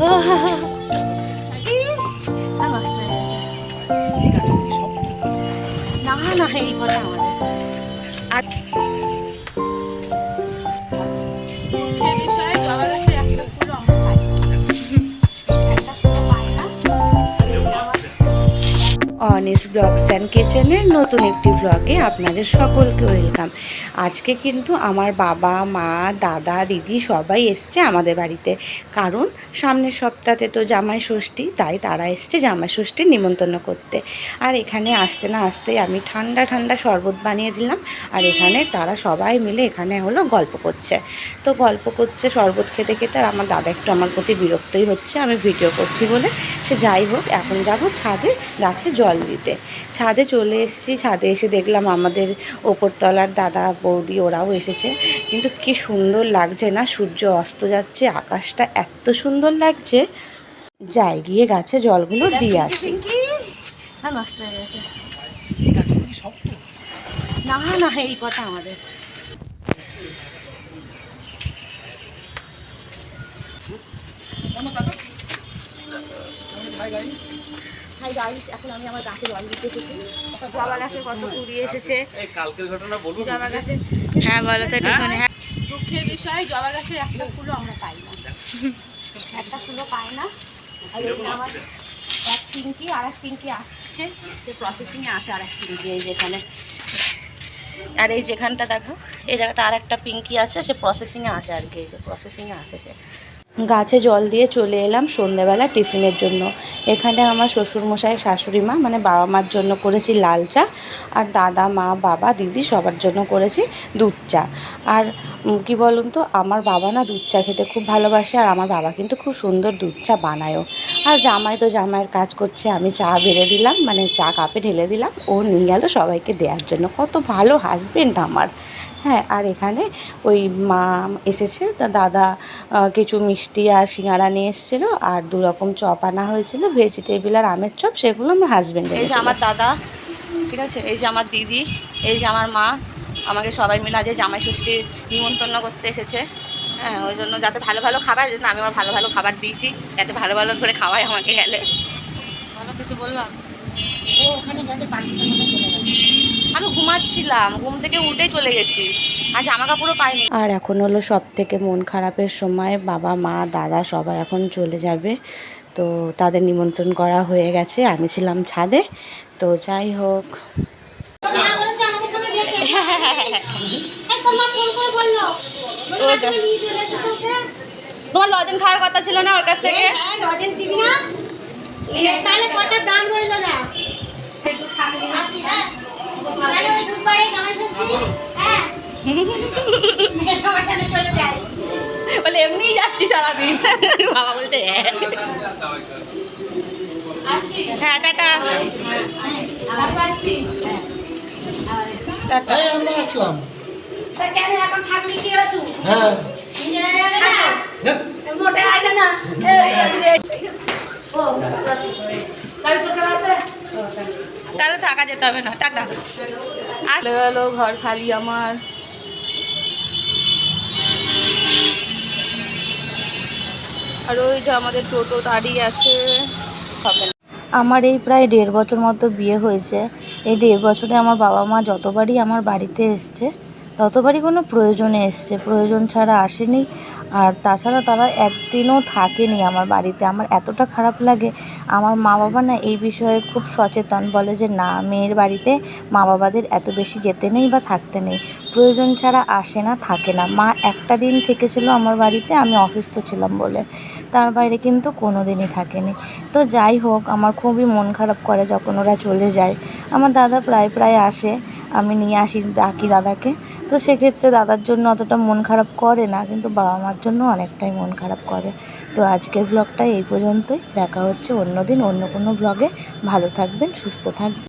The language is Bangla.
না না এই কটা আমাদের। আর অনিস ব্লগস অ্যান্ড কিচেনের নতুন একটি ব্লগে আপনাদের সকলকে ওয়েলকাম আজকে কিন্তু আমার বাবা, মা, দাদা, দিদি সবাই এসছে আমাদের বাড়িতে। কারণ সামনের সপ্তাহে তো জামাই ষষ্ঠী, তাই তারা এসছে জামাই ষষ্ঠীর নিমন্ত্রণ করতে। আর এখানে আসতে না আসতেই আমি ঠান্ডা ঠান্ডা শরবত বানিয়ে দিলাম। আর এখানে তারা সবাই মিলে এখানে হলো গল্প করছে। তো গল্প করছে, শরবত খেতে খেতে আর আমার দাদা একটু আমার প্রতি বিরক্তই হচ্ছে। আমি ভিডিও করছি বলে সে যাই হোক, এখন যাব ছাদে গাছে জল দিতে। ছাদে চলে এসেছি ছাদে এসে দেখলাম আমাদের ওপরতলার দাদা বৌদি ওরাও এসেছে। কিন্তু কি সুন্দর লাগছে না সূর্য অস্ত যাচ্ছে আকাশটা এত সুন্দর লাগছে। যাই গিয়ে গাছে জলগুলো দিয়ে আসি। নষ্ট হয়ে গেছে। সব না না এই কটা আমাদের। হাই গাইস এখন আমি আমার গাছে জল দিতে এসেছি। জবা গাছে কত কুড়ি এসেছে? কালকের ঘটনা বলুন। জবা গাছে হ্যাঁ বলো তো একটু শুনি। হ্যাঁ? দুঃখের বিষয় জবা গাছের একটা ফুলও আমরা পাই না। একটা ফুলও পাই না। আর আমার এক পিঙ্কি আর এক পিঙ্কি আসছে। সে প্রসেসিংয়ে আছে আর এক পিঙ্কি এই যেখানে আর এই যেখানটা দেখো এই জায়গাটা আর একটা পিঙ্কি আছে সে প্রসেসিংয়ে আছে আর কি এই যে প্রসেসিংয়ে আছে সে। গাছে জল দিয়ে চলে এলাম সন্ধেবেলা টিফিনের জন্য। এখানে আমার শ্বশুরমশাই, শাশুড়ি মা মানে বাবা মার জন্য করেছি লাল চা আর দাদা, মা, বাবা, দিদি সবার জন্য করেছি দুধ চা। আর কি বলুন তো, আমার বাবা না দুধ চা খেতে খুব ভালোবাসে আর আমার বাবা কিন্তু খুব সুন্দর দুধ চা বানায়ও। আর জামাই তো জামাইয়ের কাজ করছে, আমি চা বেড়ে দিলাম মানে চা কাপে ঢেলে দিলাম, ও নিয়ে গেল সবাইকে দেওয়ার জন্য। কত ভালো হাজবেন্ড আমার। হ্যাঁ আর এখানে ওই মা এসেছে তা দাদা কিছু মিষ্টি আর সিঙ্গারা নিয়ে এসেছিল আর দু রকম চপ আনা হয়েছিল ভেজিটেবিল আর আমের চপ সেগুলো আমার হাজবেন্ড এই যে আমার দাদা ঠিক আছে? এই যে আমার দিদি এই যে আমার মা আমাকে সবাই মিলে আজ এই জামাই ষষ্ঠীর নিমন্ত্রণ করতে এসেছে। হ্যাঁ ওই জন্য যাতে ভালো ভালো খাবার জন্য আমি আমার ভালো ভালো খাবার দিয়েছি যাতে ভালো ভালো করে খাওয়াই আমাকে গেলে। ভালো কিছু বলবা? ও ওখানে চলে গেছে আমি ঘুমাচ্ছিলাম ঘুম থেকে উঠে চলে গেছি। আর জামা কাপড়ও পাইনি। আর এখন হলো সব থেকে মন খারাপের সময়। বাবা মা দাদা সবাই এখন চলে যাবে। তো তাদের নিমন্ত্রণ করা হয়ে গেছে। আমি ছিলাম ছাদে। তো যাই হোক। তোমার লজেন খাওয়ার কথা ছিল না ওর কাছ থেকে? তাহলে কত দাম রইল না বলে এমনিই যাচ্ছি সারাদিন। বাবা বলছে হ্যাঁ হ্যাঁ টাটা। আসলাম কেন এখন কি হলো তুই হ্যাঁ। নিজেরা যাবে না দেখ, মোটে আসে না ও আছে তাহলে থাকা যেতে হবে না, টাটা। চলে গেল ঘর খালি আমার। আর ওই যে আমাদের টোটো দাঁড়িয়ে আছে। হবে না। আমার এই প্রায় দেড় বছর মতো বিয়ে হয়েছে। এই দেড় বছরে আমার বাবা মা যতবারই আমার বাড়িতে এসছে ততবারই কোনো প্রয়োজনে এসছে, প্রয়োজন ছাড়া আসেনি। আর তাছাড়া তারা একদিনও থাকেনি আমার বাড়িতে। আমার এতটা খারাপ লাগে, আমার মা বাবা না এই বিষয়ে খুব সচেতন বলে যে, না, মেয়ের বাড়িতে মা বাবাদের এত বেশি যেতে নেই বা থাকতে নেই। প্রয়োজন ছাড়া আসে না, থাকে না। মা একটা দিন থেকেছিল আমার বাড়িতে, আমি অসুস্থ ছিলাম বলে। তার বাইরে কিন্তু কোনো দিনই থাকেনি। তো যাই হোক, আমার খুবই মন খারাপ করে যখন ওরা চলে যায়। আমার দাদা প্রায় প্রায় আসে। আমি নিয়ে আসি ডাকি দাদাকে। তো সেক্ষেত্রে দাদার জন্য অতটা মন খারাপ করে না, কিন্তু বাবা মার জন্য অনেকটাই মন খারাপ করে। তো আজকের ব্লগটা এই পর্যন্তই। দেখা হচ্ছে অন্য দিন অন্য কোনো ব্লগে ভালো থাকবেন, সুস্থ থাকবেন।